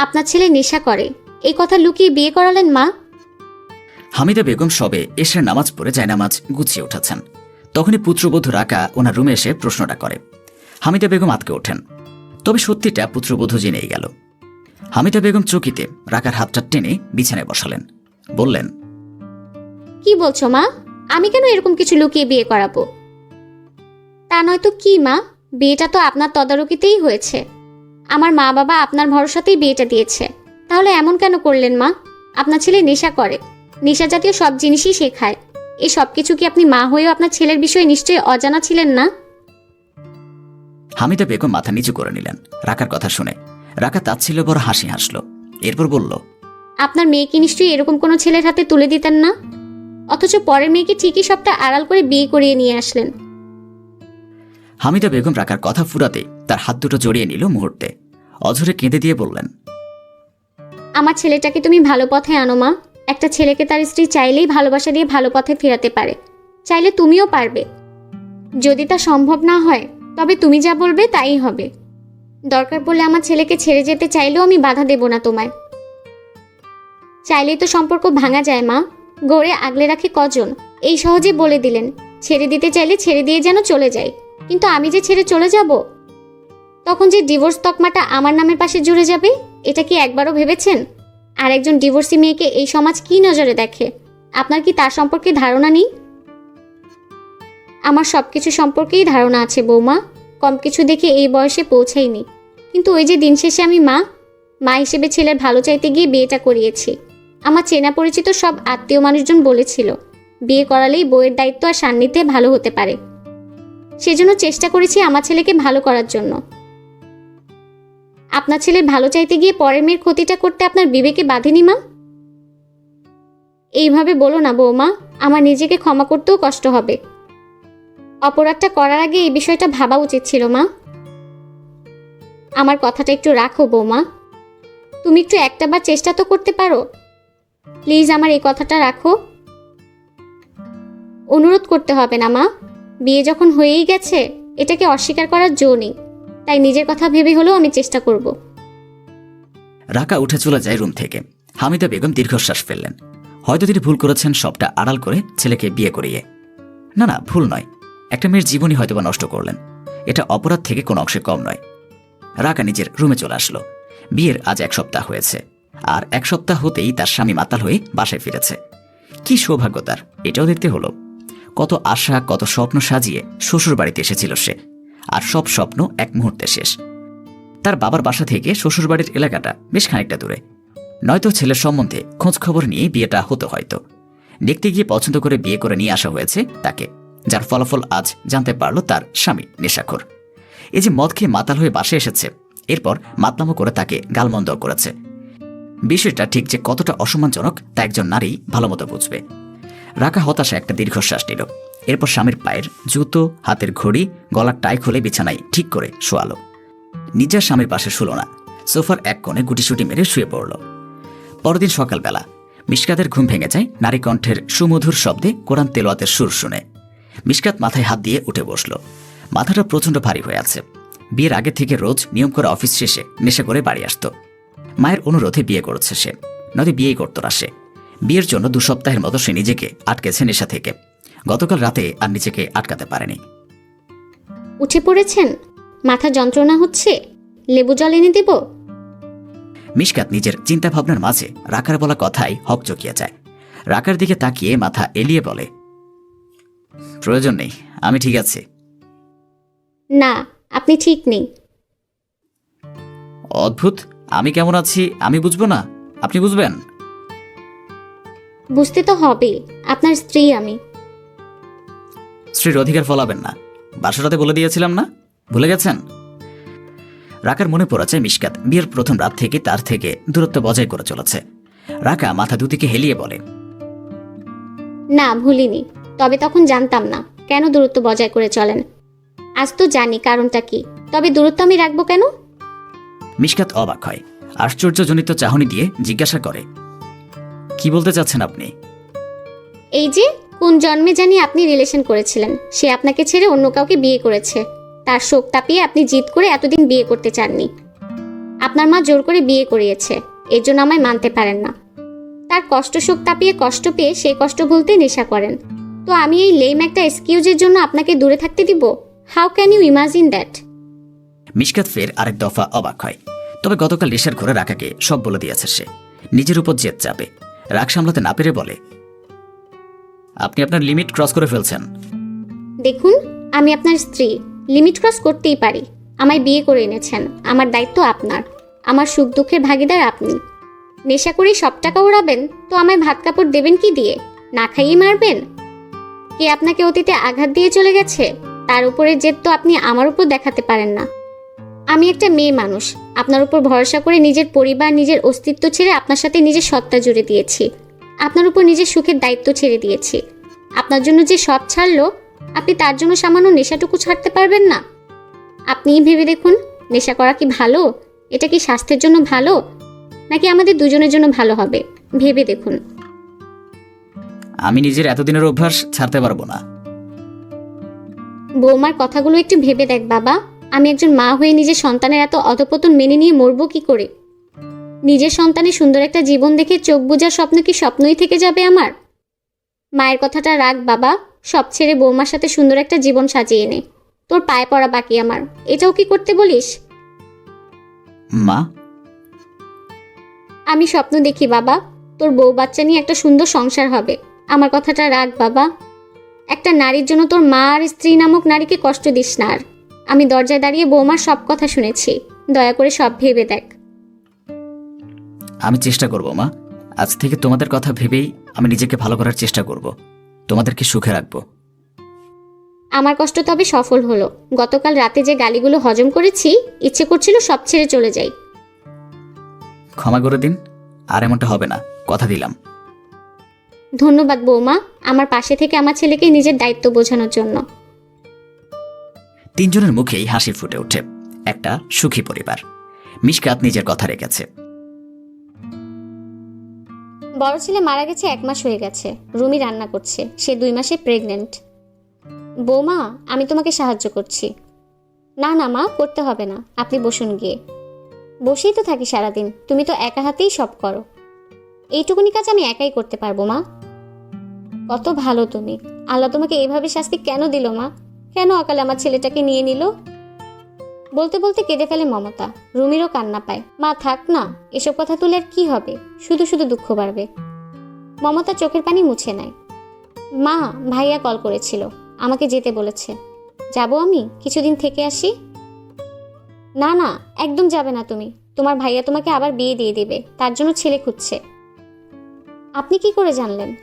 আপনার ছেলে নেশা করে। এই কথা লুকিয়ে বিয়ে করালেন মা? হামিদা বেগম সবে এসে নামাজ পড়ে যায় নামাজ গুছিয়ে উঠেছেন। তখনই পুত্রবধূ রাকা ওনার রুমে এসে প্রশ্নটা করে। হামিদা বেগম আতকে ওঠেন। তবে সত্যিটা পুত্রবধূ জেনেই গেল। হামিদা বেগম চকিতে রাকার হাতটা টেনে বিছানায় বসালেন। বললেন কি বলছো মা? আমি কেন এরকম কিছু লুকিয়ে বিয়ে করাবো? তা নয়তো কি মা? বিয়েটা তো আপনার তদারকিতেই হয়েছে। আমার মা বাবা আপনার ভরসাতেই বিয়েটা দিয়েছে। তাহলে এমন কেন করলেন মা? আপনার ছেলে নেশা করে। নেশা জাতীয় সব জিনিসই শেখায় এই সব কিছু কি আপনি মা হয়েও আপনার ছেলের বিষয়ে নিশ্চয়ই অজানা ছিলেন না? হামিদা বেগম মাথা নিচু করে নিলেন। রাকার কথা শুনে। রাকা তাচ্ছিল বড় হাসি হাসল। এরপর বলল আপনার মেয়েকে নিশ্চয়ই এরকম কোনো ছেলের হাতে তুলে দিতেন না? অথচ পরের মেয়েকে ঠিকই সবটা আড়াল করে বিয়ে করিয়ে নিয়ে আসলেন। হামিদা বেগম রাকার কথা ফুরাতে তার হাত দুটো জড়িয়ে নিল মুহূর্তে। অঝরে কেঁদে দিয়ে বললেন, আমার ছেলেটাকে তুমি ভালো পথে আনো, মা। একটা ছেলেকে তার স্ত্রী চাইলেই ভালোবাসা দিয়ে ভালো পথে ফেরাতে পারে। চাইলে তুমিও পারবে। যদি তা সম্ভব না হয়, তবে তুমি যা বলবে তাই হবে। দরকার পড়লে আমার ছেলেকে ছেড়ে যেতে চাইলেও আমি বাধা দেব না তোমায়। চাইলেই তো সম্পর্ক ভাঙা যায়, মা। গড়ে আগলে রাখে কজন। এই সহজে বলে দিলেন, ছেড়ে দিতে চাইলে ছেড়ে দিয়ে যেন চলে যায়। কিন্তু আমি যে ছেড়ে চলে যাব? তখন যে ডিভোর্স তকমাটা আমার নামের পাশে জুড়ে যাবে, এটা কি একবারও ভেবেছেন? আর একজন ডিভোর্সি মেয়েকে এই সমাজ কি নজরে দেখে? আপনার কি তার সম্পর্কে ধারণা নেই? আমার সব কিছু সম্পর্কেই ধারণা আছে, বৌমা। কম কিছু দেখে এই বয়সে পৌঁছাইনি। কিন্তু ওই যে দিন শেষে আমি মা মা হিসেবে ছেলের ভালো চাইতে গিয়ে বিয়েটা করিয়েছি। আমার চেনা পরিচিত সব আত্মীয় মানুষজন বলেছিল, বিয়ে করালেই বইয়ের দায়িত্ব আর সান্নিধ্যে ভালো হতে পারে। সেজন্য চেষ্টা করেছি আমার ছেলেকে ভালো করার জন্য। আপনার ছেলের ভালো চাইতে গিয়ে পরের মেয়ের ক্ষতিটা করতে আপনার বিবেকে বাঁধেনি, মা? এইভাবে বলো না, বৌমা, আমার নিজেকে ক্ষমা করতেও কষ্ট হবে। অপরাধটা করার আগে এই বিষয়টা ভাবা উচিত ছিল, মা। আমার কথাটা একটু রাখো, বৌমা। তুমি একটু একটাবার চেষ্টা তো করতে পারো। প্লিজ আমার এই কথাটা রাখো। অনুরোধ করতে হবে না, মা। বিয়ে যখন হয়েই গেছে, এটাকে অস্বীকার করার জো নেই। তাই নিজের কথা ভেবে হলেও আমি চেষ্টা করব। রাকা উঠে চলে যায় রুম থেকে। হামিদা বেগম দীর্ঘশ্বাস ফেললেন। হয়তো তিনি ভুল করেছেন সবটা আড়াল করে ছেলেকে বিয়ে করিয়ে। না না, ভুল নয়। একটা মেয়ের জীবনই হয়তোবা নষ্ট করলেন। এটা অপরাধ থেকে কোনো অংশে কম নয়। রাকা নিজের রুমে চলে আসলো। বিয়ের আজ এক সপ্তাহ হয়েছে। আর এক সপ্তাহ হতেই তার স্বামী মাতাল হয়ে বাসায় ফিরেছে। কি সৌভাগ্য তার, এটাও দেখতে হলো। কত আশা, কত স্বপ্ন সাজিয়ে শ্বশুর বাড়িতে এসেছিল সে। আর সব স্বপ্ন এক মুহূর্তে শেষ। তার বাবার বাসা থেকে শ্বশুরবাড়ির এলাকাটা বেশ খানিকটা দূরে। নয়তো ছেলের সম্বন্ধে খোঁজ খবর নিয়ে বিয়েটা হতো হয়তো। দেখতে গিয়ে পছন্দ করে বিয়ে করে নিয়ে আসা হয়েছে তাকে, যার ফলাফল আজ জানতে পারল তার স্বামী নেশাখোর। এই যে মদ খেয়ে মাতাল হয়ে বাসে এসেছে, এরপর মাতলামো করে তাকে গালমন্দ করেছে। বিষয়টা ঠিক যে কতটা অসম্মানজনক তা একজন নারী ভালোমতো বুঝবে। রাখা হতাশা একটা দীর্ঘশ্বাস নিল। এরপর স্বামীর পায়ের জুতো, হাতের ঘড়ি, গলার টাই খুলে বিছানায় ঠিক করে শোয়ালো। নিজের স্বামীর পাশে শুলো না। সোফার এক কোণে গুটিসুটি মেরে শুয়ে পড়ল। পরদিন সকালবেলা মিশকাতের ঘুম ভেঙে যায়, নারী কণ্ঠের সুমধুর শব্দে কোরআন তেলোয়াতের সুর শুনে। মিশকাত মাথায় হাত দিয়ে উঠে বসল। মাথাটা প্রচণ্ড ভারী হয়ে আছে। বিয়ের আগে থেকে রোজ নিয়ম করে অফিস শেষে নেশা করে বাড়ি আসতো। মায়ের অনুরোধে বিয়ে করেছে সে। নদী বিয়েই করতো না সে। বিয়ের জন্য দু সপ্তাহের মতো সে নিজেকে আটকেছে নেশা থেকে। গতকাল রাতে আর নিজেকে আটকাতে পারেনি। উঠে পড়েছেন? মাথা যন্ত্রণা হচ্ছে? লেবু জল এনে দেব? মিশকাত নিজের চিন্তা ভাবনার মাঝে রাকার বলা কথাই হক চকিয়ে যায়। রাকার দিকে তাকিয়ে মাথা এলিয়ে বলে প্রয়োজন নেই আমি ঠিক আছি। না আপনি ঠিক নেই। অদ্ভুত আমি কেমন আছি আমি বুঝব না আপনি বুঝবেন? বুঝতে তো হবে আপনার স্ত্রী আমি। স্ত্রীর অধিকার ফলাবেন না। বাসরাতে বলে দিয়েছিলাম না? ভুলে গেছেন? রাকার মনে পড়েছে মিশকাত বিয়ের প্রথম রাত থেকে তার থেকে দূরত্ব বজায় করে চলেছে। রাকা মাথা দুদিকে হেলিয়ে বলে না ভুলিনি। তবে তখন জানতাম না কেন দূরত্ব বজায় করে চলেন। আজ তো জানি কারণটা কি। তবে দূরত্ব আমি রাখব কেন? মিশকাত অবাক হয়। আশ্চর্যজনিত চাহনি দিয়ে জিজ্ঞাসা করে কি বলতে চাচ্ছেন আপনি? এই যে কোন জন্মে জানি আপনি রিলেশন করেছিলেন? সে আপনাকে ছেড়ে অন্য কাউকে বিয়ে করেছে। তার শোক তাপিয়ে আপনি জিদ করে এতদিন বিয়ে করতে চাননি। আপনার মা জোর করে বিয়ে করিয়েছে। এর জন্য আমায় মানতে পারেন না। তার কষ্ট শোক তাপিয়ে কষ্ট পেয়ে সেই কষ্ট ভুলতে নেশা করেন। তো আমি এই লেম একটা এক্সকিউজের জন্য আপনাকে দূরে থাকতে দিব? How can you imagine that Mishkat ফের আরেক দফা অবাক হয়। তবে গতকাল নেশার ঘরে রাখাকে সব বলে দিয়েছে সে। নিজের উপর জেদ চাপে। রাগ সামলাতে না পেরে বলে আপনি আপনার লিমিট ক্রস করে ফেলছেন। দেখুন, আমি আপনার স্ত্রী। লিমিট ক্রস করতেই পারি। আমায় বিয়ে করে এনেছেন। আমার দায়িত্ব আপনার। আমার সুখ দুঃখের ভাগিদার আপনি। নেশা করে সব টাকা উড়াবেন তো আমায় ভাত কাপড় দেবেন কি দিয়ে? না খাইয়ে মারবেন? কে আপনাকে অতীতে আঘাত দিয়ে চলে গেছে? তার উপরে জেদ তো আপনি আমার উপর দেখাতে পারেন না। আমি একটা মেয়ে মানুষ। আপনার উপর ভরসা করে নিজের পরিবার, নিজের অস্তিত্ব ছেড়ে আপনার সাথে নিজের সত্তা জুড়ে দিয়েছি। আপনার উপর নিজের সুখের দায়িত্ব ছেড়ে দিয়েছি। আপনার জন্য যে সব ছাড়লো আপনি তার জন্য সামান্য নেশাটুকু ছাড়তে পারবেন না। আপনিই ভেবে দেখুন নেশা করা কি ভালো? এটা কি স্বাস্থ্যের জন্য ভালো? নাকি আমাদের দুজনের জন্য ভালো হবে? ভেবে দেখুন। আমি নিজের এতদিনের অভ্যাস ছাড়তে পারব না। বৌমার কথাগুলো একটু ভেবে দেখ বাবা। আমি একজন মা হয়ে নিজের সন্তানের এত অধপতন মেনে নিয়ে মরবো কি করে? নিজের সন্তানের সুন্দর একটা জীবন দেখে চোখ বোঝার স্বপ্ন কি স্বপ্নই থেকে যাবে আমার? মায়ের কথাটা রাখ বাবা। সব ছেড়ে বৌমার সাথে সুন্দর একটা জীবন সাজিয়ে নে। তোর পায়ে পড়া বাকি আমার। এটাও কি করতে বলিস? মা? আমি স্বপ্ন দেখি বাবা। তোর বউ বাচ্চা নিয়ে একটা সুন্দর সংসার হবে। আমার কথাটা রাখ বাবা। একটা নারীর জন্য তোর মা আর স্ত্রী নামক নারীকে কষ্ট দিস না আর। আমি দরজায় দাঁড়িয়ে বৌমার সব কথা শুনেছি। দয়া করে সব ভেবে দেখ। আমি চেষ্টা করব মা। আজ থেকে তোমাদের কথা ভেবেই আমি নিজেকে ভালো করার চেষ্টা করব। তোমাদেরকে সুখে রাখব। আমার কষ্ট তবে সফল হলো। গতকাল রাতে যে গালিগুলো হজম করেছি ইচ্ছে করছিল সব ছেড়ে চলে যাই। ক্ষমা করে দিন আর এমনটা হবে না। কথা দিলাম। ধন্যবাদ বৌমা আমার পাশে থেকে আমার ছেলেকে নিজের দায়িত্ব বোঝানোর জন্য। তিনজনের মুখেই হাসি ফুটে ওঠে। একটা সুখী পরিবার। মিশকাত নিজের কথা রেখেছে। বড় ছেলে মারা গেছে এক মাস হয়ে গেছে। রুমি রান্না করছে। সে দুই মাসে প্রেগনেন্ট বৌমা, আমি তোমাকে সাহায্য করছি। না না, মা, করতে হবে না। আপনি বসুন গিয়ে। বসেই তো থাকি সারাদিন। তুমি তো একা হাতেই সব করো। এইটুকুনি কাজ আমি একাই করতে পারব, মা। কত ভালো তুমি। আল্লাহ তোমাকে এইভাবে শাস্তি কেন দিল, মা? কেন অকালে আমার ছেলেটাকে নিয়ে নিল? বলতে বলতে কেঁদে ফেলে মমতা। রুমিরও কান্না পায়। মা, থাক না, এসব কথা তুলে আর কি হবে? শুধু শুধু দুঃখ বাড়বে। মমতা চোখের পানি মুছে নেয়। মা, ভাইয়া কল করেছিল। আমাকে যেতে বলেছে। যাব আমি? কিছুদিন থেকে আসি? না না, একদম যাবে না তুমি। তোমার ভাইয়া তোমাকে আবার বিয়ে দিয়ে দেবে। তার জন্য ছেলে খুঁজছে। আপনি কি করে জানলেন?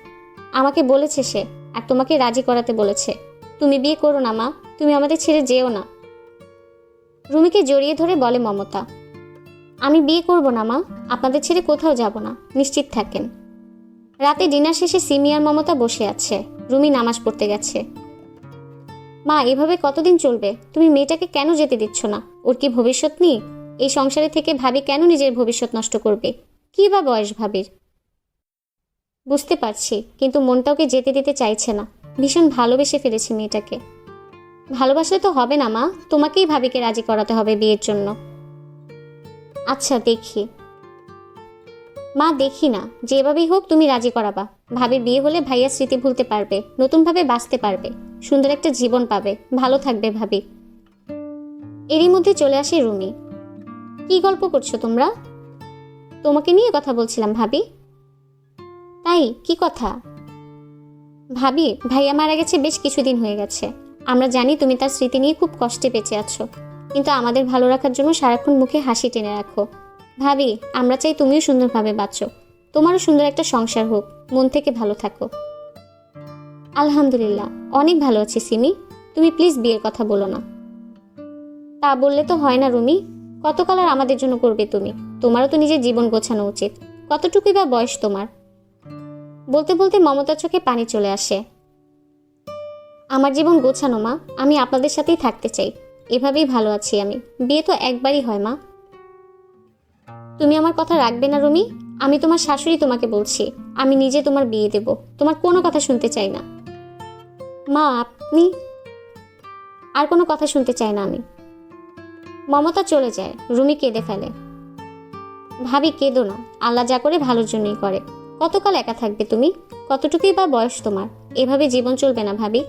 আমাকে বলেছে সে, আর তোমাকে রাজি করাতে বলেছে। তুমি বিয়ে করো না, মা। তুমি আমাদের ছেড়ে যেও না। রুমিকে জড়িয়ে ধরে বলে, মমতা, আমি বিয়ে করব না, মা। আপনাদের ছেড়ে কোথাও যাব না। নিশ্চিত থাকেন। রাতে ডিনার শেষে সিমি আর মমতা বসে আছে। রুমি নামাজ পড়তে গেছে। মা, এভাবে কতদিন চলবে? তুমি মেয়েটাকে কেন যেতে দিচ্ছ না? ওর কি ভবিষ্যৎ নেই? এই সংসারে থেকে ভাবি কেন নিজের ভবিষ্যৎ নষ্ট করবে? কি বা বয়স ভাবির? বুঝতে পারছি, কিন্তু মনটা ওকে যেতে দিতে চাইছে না। ভীষণ ভালোবেসে ফেলেছি মেয়েটাকে। ভালোবাসলে তো হবে না, মা। তোমাকেই ভাবিকে রাজি করাতে হবে বিয়ের জন্য। আচ্ছা দেখি। মা, দেখি না। যেভাবেই হোক, তুমি রাজি করাবা। ভাবি বিয়ে হলে ভাইয়া স্মৃতি ভুলতে পারবে, নতুনভাবে বাঁচতে পারবে, সুন্দর একটা জীবন পাবে। ভালো থাকবে ভাবি। এরই মধ্যে চলে আসে রুমি। কি গল্প করছ তোমরা? তোমাকে নিয়ে কথা বলছিলাম, ভাবি। তাই, কি কথা? ভাবি, ভাইয়া মারা গেছে বেশ কিছুদিন হয়ে গেছে। আমরা জানি তুমি তার স্মৃতি নিয়ে খুব কষ্টে বেঁচে আছো। কিন্তু আমাদের ভালো রাখার জন্য সারাক্ষণ মুখে হাসি টেনে রাখো। ভাবি, আমরা চাই তুমিও সুন্দরভাবে বাঁচো। তোমারও সুন্দর একটা সংসার হোক। মন থেকে ভালো থাকো। আলহামদুলিল্লাহ, অনেক ভালো আছি সিমি। তুমি প্লিজ বিয়ের কথা বলো না। তা বললে তো হয় না রুমি। কতকাল আর আমাদের জন্য করবে তুমি? তোমারও তো নিজের জীবন গোছানো উচিত। কতটুকুই বা বয়স তোমার? বলতে বলতে মমতার চোখে পানি চলে আসে। আমার জীবন গোছানো, মা। আমি আপনাদের সাথেই থাকতে চাই। এভাবেই ভালো আছি আমি। বিয়ে তো একবারই হয়, মা। তুমি আমার কথা রাখবে না, রুমি? আমি তোমার শাশুড়ি তোমাকে বলছি। আমি নিজে তোমার বিয়ে দেব। তোমার কোনো কথা শুনতে চাই না। মা, আপনি? আর কোনো কথা শুনতে চাই না আমি। মমতা চলে যায়। রুমি কেঁদে ফেলে। ভাবি, কেঁদো না। আল্লাহ যা করে ভালোর জন্যই করে। কতকাল একা থাকবে তুমি? কতটুকুই বা বয়স তোমার? এভাবে জীবন চলবে না, ভাবি।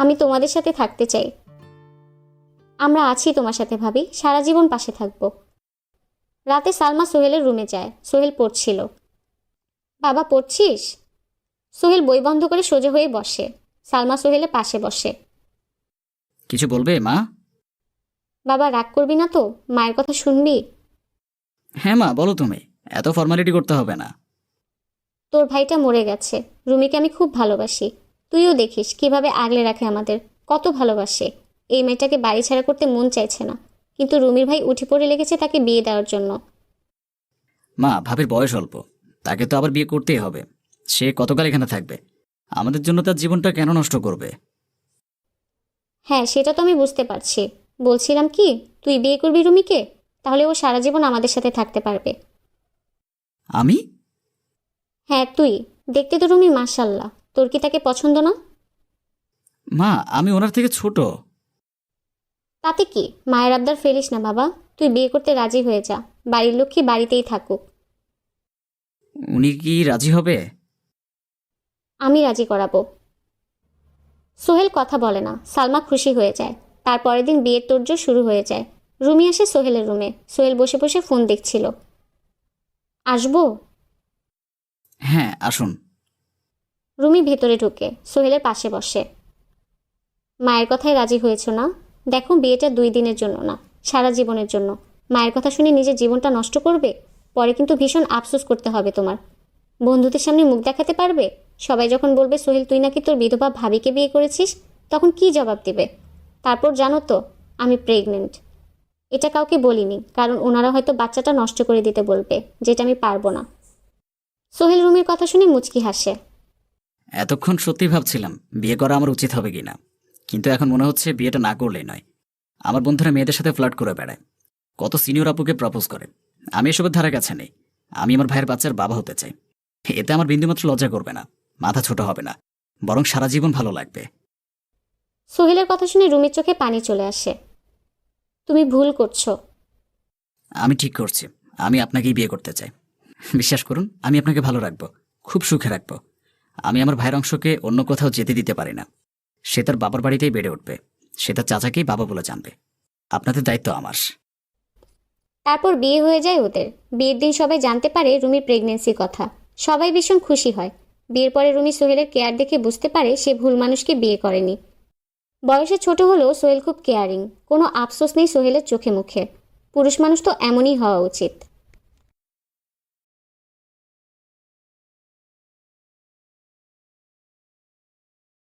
আমি তোমাদের সাথে থাকতে চাই। আমরা আছি তোমার সাথে ভাবি সারা জীবন পাশে থাকব। রাতে সালমা সোহেলের রুমে যায় সোহেল পড়ছিল। বাবা পড়ছিস? সোহেল বই বন্ধ করে সোজা হয়ে বসে। সালমা সোহেলের পাশে বসে। কিছু বলবে মা? বাবা রাগ করবি না তো? মায়ের কথা শুনবি? হ্যাঁ মা বলো তুমি। এত ফর্মালিটি করতে হবে না। তোর ভাইটা মরে গেছে। রুমিকে আমি খুব ভালোবাসি। তুইও দেখিস কীভাবে আগলে রাখে আমাদের। কত ভালোবাসে। এই মেয়েটাকে বাড়ি ছাড়া করতে মন চাইছে না। কিন্তু রুমির ভাই উঠে পড়ে লেগেছে তাকে বিয়ে দেওয়ার জন্য। মা ভাবির বয়স অল্প। তাকে তো আবার বিয়ে করতেই হবে। সে কতকাল এখানে থাকবে? আমাদের জন্য তার জীবনটা কেন নষ্ট করবে? হ্যাঁ সেটা তো আমি বুঝতে পারছি। বলছিলাম কি তুই বিয়ে করবি রুমিকে? তাহলে ও সারা জীবন আমাদের সাথে থাকতে পারবে। আমি? হ্যাঁ তুই। দেখতে তো রুমি মাশাল্লাহ তোর কি তাকে পছন্দ না? মা আমি ওনার থেকে ছোট। তাতে কি? মায়ের আবদার ফেলিস না বাবা। তুই বিয়ে করতে রাজি হয়ে যা। বাড়ির লক্ষ্মী বাড়িতেই থাকুক। উনি কি রাজি হবে? আমি রাজি করাবো। সোহেল কথা বলে না। সালমা খুশি হয়ে যায়। তারপরের দিন বিয়ের তোড়জোড় শুরু হয়ে যায়। রুমি আসে সোহেলের রুমে। সোহেল বসে বসে ফোন দেখছিল। আসব? হ্যাঁ আসুন। রুমি ভেতরে ঢুকে সোহেলের পাশে বসে। মায়ের কথায় রাজি হয়েছ না? দেখো বিয়েটা দুই দিনের জন্য না, সারা জীবনের জন্য। মায়ের কথা শুনে নিজের জীবনটা নষ্ট করবে? পরে কিন্তু ভীষণ আফসোস করতে হবে তোমার। বন্ধুদের সামনে মুখ দেখাতে পারবে? সবাই যখন বলবে, সোহেল, তুই নাকি তোর বিধবা ভাবিকে বিয়ে করেছিস? তখন কি জবাব দিবে? তারপর জানো তো, আমি প্রেগনেন্ট এটা কাউকে বলিনি, কারণ ওনারা হয়তো বাচ্চাটা নষ্ট করে দিতে বলবে, যেটা আমি পারব না। সোহেল রুমির কথা শুনে মুচকি হাসে। এতক্ষণ সত্যি ভাবছিলাম বিয়ে করা আমার উচিত হবে কিনা। কিন্তু এখন মনে হচ্ছে বিয়েটা না করলেই নয়। আমার বন্ধুরা মেয়েদের সাথে ফ্লার্ট করে বেড়ায়। কত সিনিয়র আপুকে প্রপোজ করে। আমি এসবের ধারে কাছে নেই। আমি আমার ভাইয়ের বাচ্চার বাবা হতে চাই। এতে আমার বিন্দুমাত্র লজ্জা করবে না। মাথা ছোট হবে না। বরং সারা জীবন ভালো লাগবে। সোহেলের কথা শুনে রুমির চোখে পানি চলে আসে। তুমি ভুল করছ। আমি ঠিক করছি। আমি আপনাকেই বিয়ে করতে চাই। বিশ্বাস করুন আমি আপনাকে ভালো রাখব। খুব সুখে রাখব। আমি আমার ভাইয়ের অংশকে অন্য কোথাও যেতে দিতে পারি না। সে তার বাবার বাড়িতেই বেড়ে উঠবে। সে তার চাচাকেই বাবা বলে জানবে। আপনাদের দায়িত্ব আমার। তারপর বিয়ে হয়ে যায় ওদের। বিয়ের দিন সবাই জানতে পারে রুমির প্রেগনেন্সির কথা। সবাই ভীষণ খুশি হয়। বিয়ের পরে রুমি সোহেলের কেয়ার দেখে বুঝতে পারে সে ভুল মানুষকে বিয়ে করেনি। বয়সে ছোট হলেও সোহেল খুব কেয়ারিং কোনো আফসোস নেই সোহেলের চোখে মুখে পুরুষ মানুষ তো এমনই হওয়া উচিত।